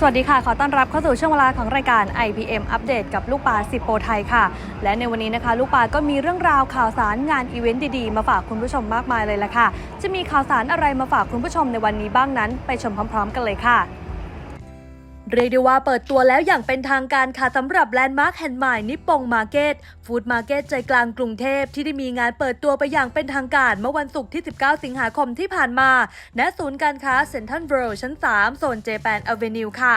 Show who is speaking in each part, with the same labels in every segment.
Speaker 1: สวัสดีค่ะ ขอต้อนรับเข้าสู่ช่วงเวลาของรายการ IPM อัปเดตกับลูกปลาสิบโปรไทยค่ะ และในวันนี้นะคะ ลูกปลาก็มีเรื่องราวข่าวสารงานอีเวนต์ดีๆ มาฝากคุณผู้ชมมากมายเลยละค่ะ จะมีข่าวสารอะไรมาฝากคุณผู้ชมในวันนี้บ้างนั้น ไปชมพร้อม ๆ กันเลยค่ะ เรียกได้ว่าเปิดตัวแล้วอย่างเป็นทางการค่ะสำหรับแลนด์มาร์คแห่งใหม่นิปปงมาร์เก็ตฟู้ดมาร์เก็ตใจกลางกรุงเทพที่ได้มีงานเปิดตัวไปอย่างเป็นทางการเมื่อวันศุกร์ที่ 19 สิงหาคมที่ผ่านมา ณ ศูนย์การค้าเซ็นทรัลเวิลด์ชั้น 3 โซนเจแปนอเวนิวค่ะ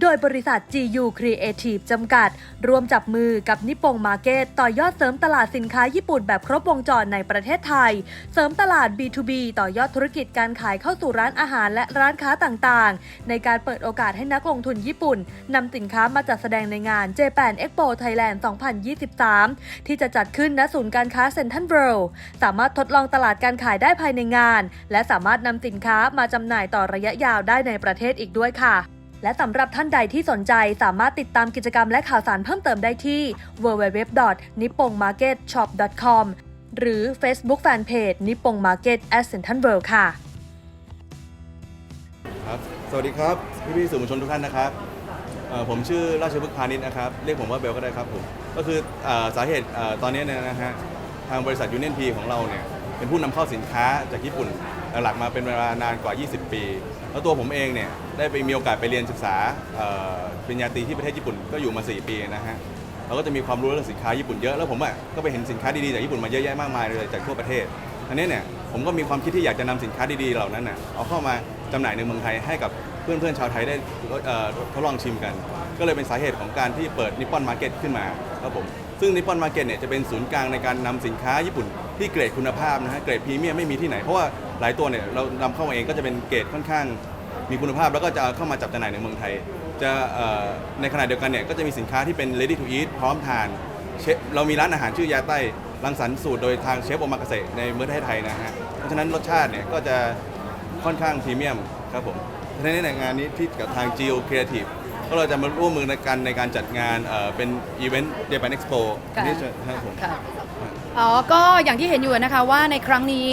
Speaker 1: โดยบริษัท GU Creative จำกัด ร่วมจับมือกับนิปปงมาร์เก็ตต่อยอดเสริมตลาดสินค้าญี่ปุ่นแบบครบวงจรในประเทศไทย เสริมตลาด B2B ต่อยอดธุรกิจการขายเข้าสู่ร้านอาหารและร้านค้าต่างๆ ในการเปิดโอกาสให้นักลงทุนญี่ปุ่นนำสินค้ามาจัดแสดงในงาน Japan Expo Thailand 2023 ที่จะจัดขึ้นณศูนย์การค้าเซ็นทรัลเวิลด์สามารถทดลองตลาดการขายได้ภายในงาน และสามารถนำสินค้ามาจำหน่ายต่อระยะยาวได้ในประเทศอีกด้วยค่ะ และสำหรับท่านใดที่สนใจสามารถติดตามกิจกรรมและข่าวสารเพิ่มเติมได้ที่ www.nipponmarketshop.com หรือ Facebook Fanpage นิปปง Market at Central World ค่ะ
Speaker 2: ครับ สวัสดีครับ พี่พี่ๆสื่อมวลชนทุกท่านนะครับเอ่อผมชื่อราชพฤกษ์พาณิชย์นะครับ เรียกผมว่าเบลก็ได้ครับผม ก็คือเออสาเหตุเอ่อตอนนี้เนี่ยนะฮะ ทางบริษัทยูเนียนพีของเราเนี่ย เป็นผู้นำเข้าสินค้าจากญี่ปุ่นหลักมาเป็นเวลานานกว่า 20 ปี แล้วตัวผมเองเนี่ยได้ไปมีโอกาสไปเรียนศึกษาเปริญญาตรีที่ประเทศญี่ปุ่นก็อยู่มา 4 ปีนะฮะเราก็จะมีความรู้เรื่องสินค้าญี่ปุ่นเยอะแล้วผมอะก็ไปเห็นสินค้าดีๆจากญี่ปุ่นมาเยอะแยะมากมายเลยจากทั่วประเทศอันนี้เนี่ยผมก็มีความคิดที่อยากจะนำสินค้าดีๆเหล่านั้นน่ะเอาเข้ามาจำหน่ายในเมืองไทยให้กับเพื่อนๆชาวไทยได้ทดลองชิมกัน ก็เลยเป็นสาเหตุของการที่เปิดนิปปอนมาร์เก็ตขึ้นมาครับผม ซึ่งนิปปอนมาร์เก็ตเนี่ยจะเป็นศูนย์กลางในการนำสินค้าญี่ปุ่นที่เกรดคุณภาพนะฮะเกรดพรีเมียมไม่มีที่ไหน เพราะว่าหลายตัวเนี่ยเรานำเข้ามาเองก็จะเป็นเกรดค่อนข้างมีคุณภาพแล้วก็จะเข้ามาจับจำหน่ายในเมืองไทย จะในขณะเดียวกันเนี่ยก็จะมีสินค้าที่เป็น ready to eat พร้อมทานเชฟเรามีร้านอาหารชื่อยาใต้รังสรรค์สูตรโดยทางเชฟโอมากาเสะในประเทศไทยนะฮะเพราะฉะนั้นรสชาติเนี่ยก็จะค่อนข้างพรีเมียมครับผมฉะนั้ในงานนี้ที่กับทาง Geo Creative ก็เราจะมาร่วมมือในกันในการจัดงานเอ่อเป็นอีเวนต์ Japan Expo
Speaker 3: ค่ะ
Speaker 2: ที่จะครับผม
Speaker 3: ค่ะอ๋อ ก็อย่างที่เห็นอยู่นะคะว่าในครั้งนี้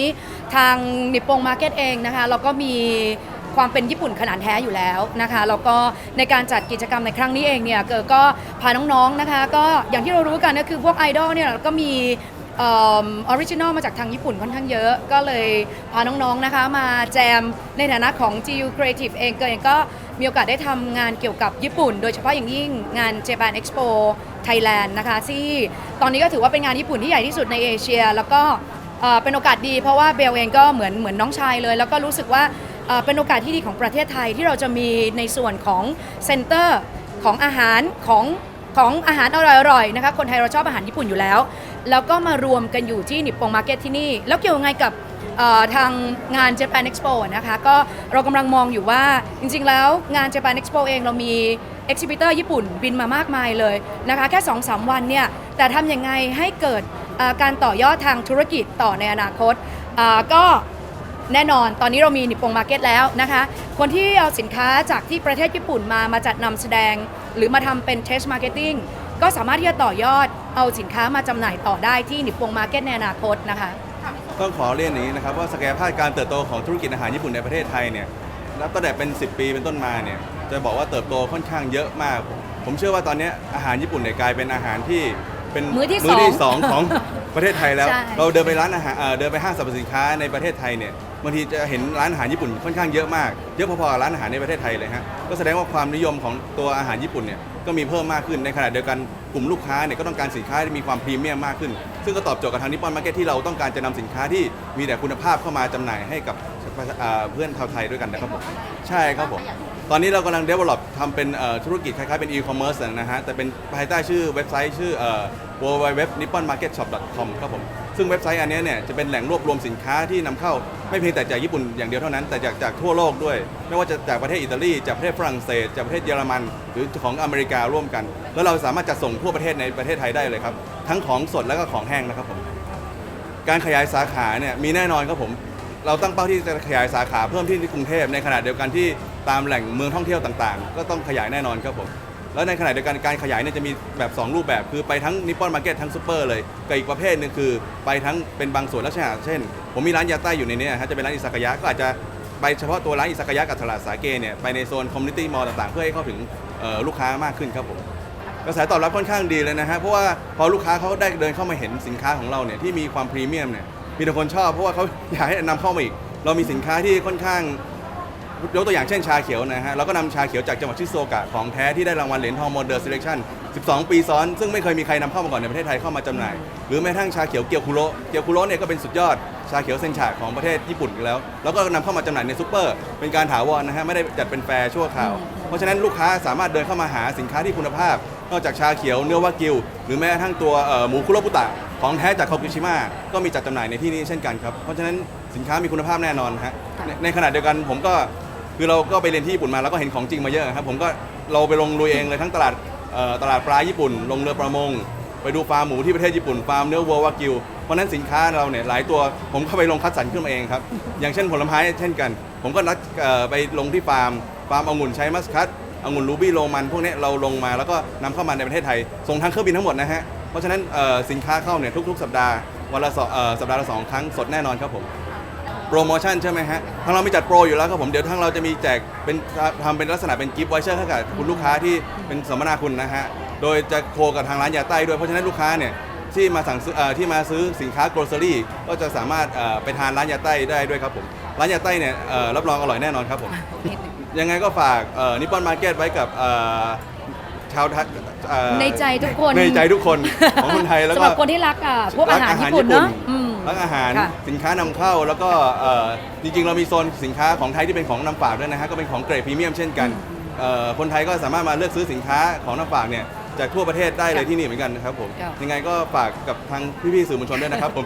Speaker 3: ทางนิปปงมาร์เก็ตเองนะคะเราก็มีความเป็นญี่ปุ่นขนาดแท้อยู่แล้วนะคะแล้วก็ในการจัดกิจกรรมในครั้งนี้เองเนี่ยเกิดก็พาน้องๆนะคะ ก็อย่างที่เรารู้กันก็คือพวกไอดอลเนี่ยก็มีออริจินอลมาจากทางญี่ปุ่นค่อนข้างเยอะ ก็เลยพาน้องๆนะคะมาแจมในฐานะของ GU Creative เองก็เองก็ มีโอกาสได้ทำงานเกี่ยวกับญี่ปุ่น โดยเฉพาะอย่างยิ่งงาน Japan Expo Thailand นะคะที่ตอนนี้ก็ถือว่าเป็นงานญี่ปุ่นที่ใหญ่ที่สุดในเอเชีย แล้วก็เป็นโอกาสดีเพราะว่าเบลเองก็เหมือนเหมือนน้องชายเลย แล้วก็รู้สึกว่าเป็นโอกาสที่ดีของประเทศไทยที่เราจะมีในส่วนของเซ็นเตอร์ของอาหารของของอาหารอร่อยๆนะคะคนไทยเราชอบอาหารญี่ปุ่นอยู่แล้ว แล้วก็มารวมกันอยู่ที่นิปปงมาร์เก็ตที่นี่ แล้วเกี่ยวไงกับ ทางงาน Japan Expo นะคะก็เรากำลังมองอยู่ว่าจริงๆแล้วงาน Japan Expo เองเรามีเอ็กซิบิเตอร์ญี่ปุ่นบินมามากมายเลยนะคะแค่ 2-3 วันเนี่ยแต่ทำยังไงให้เกิดการต่อยอดทางธุรกิจต่อในอนาคตก็แน่นอนตอนนี้เรามีนิปปงมาร์เก็ตแล้วนะคะ คนที่เอาสินค้าจากที่ประเทศญี่ปุ่นมามาจัดนำแสดง หรือมาทำเป็นเทสมาร์เก็ตติ้งก็สามารถที่จะต่อยอดเอาสินค้ามาจำหน่ายต่อได้ที่นิปปงมาร์เก็ตในอนาคตนะคะ
Speaker 2: ต้องขอเรียนอย่างนี้นะครับว่าศักยภาพการเติบโตของธุรกิจอาหารญี่ปุ่นในประเทศไทยเนี่ยนับตั้งแต่เป็น 10 ปีเป็นต้นมาเนี่ยจะบอกว่าเติบโตค่อนข้างเยอะมาก ผมเชื่อว่าตอนนี้อาหารญี่ปุ่นเนี่ยกลายเป็นอาหารที่เป็น
Speaker 3: มื้อที่
Speaker 2: มื้อที่
Speaker 3: ส
Speaker 2: ส
Speaker 3: อ
Speaker 2: องงของประเทศไทยแล้ว
Speaker 3: ใช่
Speaker 2: เราเดินไปร้านอาหารเอ่อเดินไปห้างสรรพสินค้าในประเทศไทยเนี่ยบางทีจะเห็นร้านอาหารญี่ปุ่นค่อนข้างเยอะมาก เยอะพอๆกับร้านอาหารในประเทศไทยเลยฮะก็แสดงว่าความนิยมของตัวอาหารญี่ปุ่นเนี่ย ก็มีเพิ่มมากขึ้นในขณะเดียวกันกลุ่มลูกค้าเนี่ยก็ต้องการสินค้าที่มีความพรีเมียมมากขึ้น ซึ่งก็ตอบโจทย์กับทางนิปปอนมาร์เก็ตที่เราต้องการจะนำสินค้าที่มีแต่คุณภาพเข้ามาจำหน่ายให้กับเพื่อนชาวไทยด้วยกันนะครับผมใช่ครับผมตอนนี้เรากำลัง develop ทำเป็นธุรกิจคล้ายๆเป็น e-commerce นะฮะแต่เป็นภายใต้ชื่อเว็บไซต์ชื่อ เอ่อ www.nipponmarketshop.com ครับผม ซึ่งเว็บไซต์อันนี้เนี่ยจะเป็นแหล่งรวบรวมสินค้าที่นำเข้าไม่เพียงแต่จากญี่ปุ่นอย่างเดียวเท่านั้น แต่จากจากทั่วโลกด้วย ไม่ว่าจะจากประเทศอิตาลี จากประเทศฝรั่งเศส จากประเทศเยอรมัน หรือของอเมริการ่วมกัน แล้วเราสามารถจัดส่งทั่วประเทศในประเทศไทยได้เลยครับ ทั้งของสดแล้วก็ของแห้งนะครับผม การขยายสาขาเนี่ยมีแน่นอนครับผม เราตั้งเป้าที่จะขยายสาขาเพิ่มที่กรุงเทพในขณะเดียวกันที่ตามแหล่งเมืองท่องเที่ยวต่างๆ ก็ต้องขยายแน่นอนครับผม แล้วในขณะเดียวกันการขยายเนี่ยจะมีแบบ 2 รูปแบบ คือไปทั้งนิปปอนมาร์เก็ตทั้งซูเปอร์เลยกับอีกประเภทหนึ่งคือ ไปทั้งเป็นบางส่วนลักษณะเช่น ผมมีร้านยาใต้อยู่ในนี้นะฮะจะเป็นร้านอิซากายะก็อาจจะไปเฉพาะตัวร้านอิซากายะกับตลาดสาเกเนี่ยไปในโซนคอมมูนิตี้มอลล์ต่างๆ เพื่อให้เข้าถึงลูกค้ามากขึ้นครับผมกระแสตอบรับค่อนข้างดีเลยนะฮะเพราะว่าพอลูกค้าเขาได้เดินเข้ามาเห็นสินค้าของเราเนี่ยที่มีความพรีเมียมเนี่ยมีแต่คนชอบเพราะว่าเขาอยากให้นำเข้ามาอีก เรามีสินค้าที่ค่อนข้าง ยกตัวอย่างเช่นชาเขียวนะฮะเราก็นำชาเขียวจากจังหวัดชิโซกะของแท้ที่ได้รางวัลเหรียญทองโมเดล Selection 12 ปีซ้อน ซึ่งไม่เคยมีใครนำเข้ามาก่อนในประเทศไทยเข้ามาจำหน่าย หรือแม้กระทั่งชาเขียวเกียวคุโรเกียวคุโรเนี่ยก็เป็นสุดยอดชาเขียวเซนชาของประเทศญี่ปุ่นอยู่แล้ว แล้วก็นำเข้ามาจำหน่ายในซูเปอร์ เป็นการถาวรนะฮะไม่ได้จัดเป็นแฟร์ชั่วคราว เพราะฉะนั้นลูกค้าสามารถเดินเข้ามาหาสินค้าที่คุณภาพ นอกจากชาเขียวเนื้อวากิว หรือแม้กระทั่งตัวเอ่อหมูคุโรบุตะของแท้จากคากุชิมะก็มีจัดจำหน่ายในที่นี้เช่นกันครับเพราะฉะนั้นสินค้ามีคุณภาพแน่นอนฮะในในขณะเดียวกันผมก็ คือเราก็ไปเรียนที่ญี่ปุ่นมาแล้วก็เห็นของจริงมาเยอะครับผมก็เราไปลงลุยเองเลยทั้งตลาดเอ่อตลาดปลาญี่ปุ่น ลงเรือประมง ไปดูฟาร์มหมูที่ประเทศญี่ปุ่นฟาร์มเนื้อวัววากิวเพราะฉะนั้นสินค้าเราเนี่ยหลายตัวผมเข้าไปลงคัดสรรขึ้นมาเองครับ อย่างเช่นผลไม้เช่นกัน ผมก็นัดเอ่อไปลงที่ฟาร์มฟาร์มองุ่นใช้มัสคัตองุ่นรูบี้โรมันพวกเนี้ยเราลงมาแล้วก็นำเข้ามาในประเทศไทยส่งทางเครื่องบินทั้งหมดนะฮะเพราะฉะนั้นเอ่อสินค้าเข้าเนี่ยทุกๆ สัปดาห์วันละสองเอ่อสัปดาห์ละสองครั้งสดแน่นอนครับผม โปรโมชั่นใช่ไหมฮะทางเรามีจัดโปรอยู่แล้วครับผมเดี๋ยวทางเราจะมีแจกเป็นทำเป็นลักษณะเป็นกิฟต์ไวเชอร์ให้กับคุณลูกค้าที่เป็นสัมมนาคุณนะฮะโดยจะโคกับทางร้านยาใต้ด้วยเพราะฉะนั้นลูกค้าเนี่ยที่มาสั่งซื้อเอ่อที่มาซื้อสินค้า g r o c e r y ก็จะสามารถเอ่อไปทานร้านยาใต้ได้ด้วยครับผมร้านยาใต้เนี่ยเอ่อรับรองอร่อยแน่นอนครับผมยังไงก็ฝากนิปปอนมาร์เก็ตไว้กับเอ่อชาวไทยเอ่อ
Speaker 3: ในใจทุกคน
Speaker 2: ในใจทุกคนของคนไทยแล้ว
Speaker 3: สำ
Speaker 2: ก็
Speaker 3: หรับคนที่รักอะพวกอาหารญี่ปุ่นเนาะ อืม
Speaker 2: ร้านอาหาร
Speaker 3: ค่ะ
Speaker 2: สินค้านำเข้าแล้วก็เอ่อจริงๆ เรามีโซนสินค้าของไทยที่เป็นของนำฝากด้วยนะฮะก็เป็นของเกรดพรีเมียมเช่นกันเอ่อคนไทยก็สามารถมาเลือกซื้อสินค้าของนำฝากเนี่ยจากทั่วประเทศได้เลยที่นี่เหมือนกันนะครับผม
Speaker 3: ค่ะ
Speaker 2: ยังไงก็ฝากกับทางพี่ๆสื่อมวลชนด้วยนะครับผม